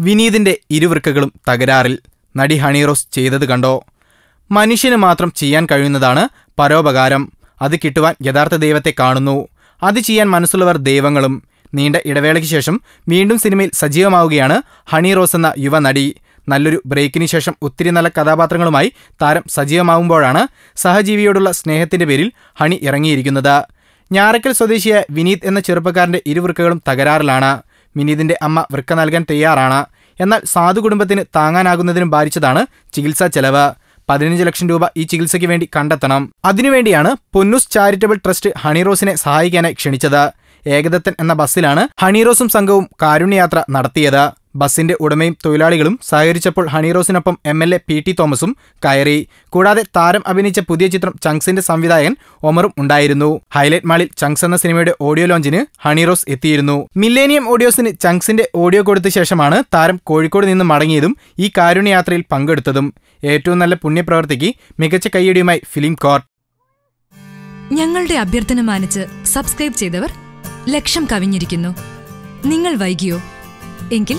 വിനീതിന്റെ ഇരുവൃക്കകളും തകരാറിൽ നടി ഹണിറോസ് ചെയ്തത് കണ്ടോ? മനുഷ്യന് മാത്രം ചെയ്യാൻ കഴിയുന്നതാണ് പരോപകാരം. അത് കിട്ടുവാൻ യഥാർത്ഥ ദൈവത്തെ കാണുന്നു. അത് ചെയ്യാൻ മനസ്സുള്ളവർ ദൈവങ്ങളും. നീണ്ട ഇടവേളയ്ക്ക് ശേഷം വീണ്ടും സിനിമയിൽ സജീവമാവുകയാണ് ഹണി റോസ് എന്ന യുവനടി നല്ലൊരു ബ്രേക്കിന് ശേഷം ഒത്തിരി നല്ല കഥാപാത്രങ്ങളുമായി താരം സജീവമാവുമ്പോഴാണ് സഹജീവിയോടുള്ള സ്നേഹത്തിന്റെ പേരിൽ ഹണി ഇറങ്ങിയിരിക്കുന്നത്. ഞാറക്കൽ സ്വദേശിയായ വിനീത് എന്ന ചെറുപ്പക്കാരന്റെ ഇരുവൃക്കകളും തകരാറിലാണ്. വിനീതിന്റെ അമ്മ വൃക്ക നൽകാൻ തയ്യാറാണ്. എന്നാൽ സാധു കുടുംബത്തിന് താങ്ങാനാകുന്നതിനും ഭാരിച്ചതാണ് ചികിത്സാ ചെലവ്. പതിനഞ്ച് ലക്ഷം രൂപ ഈ ചികിത്സയ്ക്ക് വേണ്ടി കണ്ടെത്തണം. അതിനുവേണ്ടിയാണ് പൊന്നൂസ് ചാരിറ്റബിൾ ട്രസ്റ്റ് ഹണിറോസിനെ സഹായിക്കാനായി ക്ഷണിച്ചത്. ഏകദത്തൻ എന്ന ബസ്സിലാണ് ഹണിറോസും സംഘവും കാരുണ്യയാത്ര നടത്തിയത്. ബസിന്റെ ഉടമയും തൊഴിലാളികളും സഹകരിച്ചപ്പോൾ ഹണിറോസിനൊപ്പം M L A P T തോമസും കയറി. കൂടാതെ താരം അഭിനയിച്ച പുതിയ ചിത്രം ചങ്സിന്റെ സംവിധായകൻ ഒമറും ഉണ്ടായിരുന്നു. ഹൈലൈറ്റ് മാളിൽ ചങ്സ് എന്ന സിനിമയുടെ ഓഡിയോ ലോഞ്ചിന് ഹണിറോസ് എത്തിയിരുന്നു. മില്ലേനിയം ഓഡിയോസിന് ചങ്സിന്റെ ഓഡിയോ കൊടുത്ത ശേഷമാണ് താരം കോഴിക്കോട് നിന്ന് മടങ്ങിയതും ഈ കാരുണ്യയാത്രയിൽ പങ്കെടുത്തതും. ഏറ്റവും നല്ല പുണ്യപ്രവർത്തിക്ക് മികച്ച കൈയടിയുമായി ഫിലിം കോർട്ട്. ഞങ്ങളുടെ അഭ്യർത്ഥന മാനിച്ച് സബ്സ്ക്രൈബ് ചെയ്തവർ ലക്ഷം കവിഞ്ഞിരിക്കുന്നു. നിങ്ങൾ വൈകിയോ? എങ്കിൽ